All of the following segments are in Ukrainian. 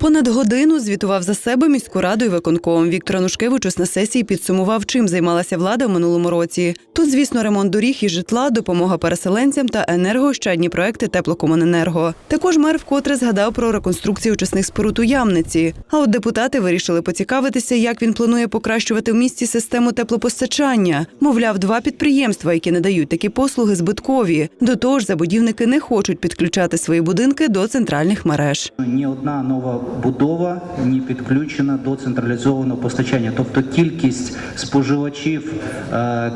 Понад годину звітував за себе міську раду і виконком. Віктор Анушкевичус на сесії підсумував, чим займалася влада в минулому році. Тут, звісно, ремонт доріг і житла, допомога переселенцям та енергоощадні проекти теплокомуненерго. Також мер вкотре згадав про реконструкцію очисних споруд у Ямниці. А от депутати вирішили поцікавитися, як він планує покращувати в місті систему теплопостачання. Мовляв, два підприємства, які надають такі послуги, збиткові. До того ж, забудівники не хочуть підключати свої будинки до центральних мереж. Ні одна нова будова не підключена до централізованого постачання, тобто кількість споживачів е,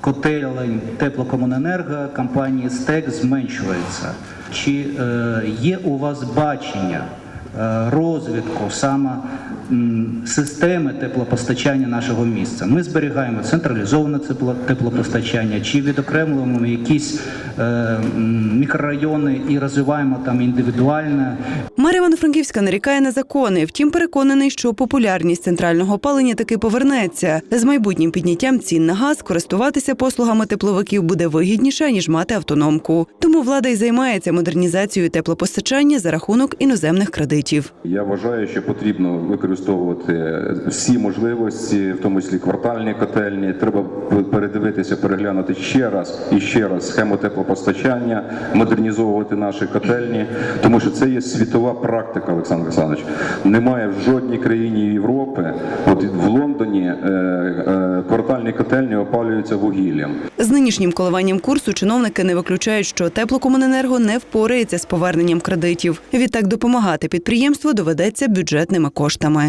котелень теплокомуненерго компанії СТЕК зменшується. Чи е, є у вас бачення е, розвитку саме системи теплопостачання нашого міста? Ми зберігаємо централізоване тепло- теплопостачання, чи відокремлюємо якісь е, мікрорайони і розвиваємо там індивідуальне Мер Івано-Франківська нарікає на закони. Втім, переконаний, що популярність центрального опалення таки повернеться. З майбутнім підняттям цін на газ користуватися послугами тепловиків буде вигідніше ніж мати автономку. Тому влада й займається модернізацією теплопостачання за рахунок іноземних кредитів. Я вважаю, що потрібно використовувати всі можливості, в тому числі квартальні котельні. Треба передивитися, переглянути ще раз і ще раз схему теплопостачання, модернізовувати наші котельні, тому що це є світова практика, Олександр Олександрович. Немає в жодній країні Європи. От в Лондоні е, е, квартальні котельні опалюються вугіллям. З нинішнім коливанням курсу чиновники не виключають, що теплокомуненерго не впорається з поверненням кредитів. Відтак допомагати підприємству доведеться бюджетними коштами.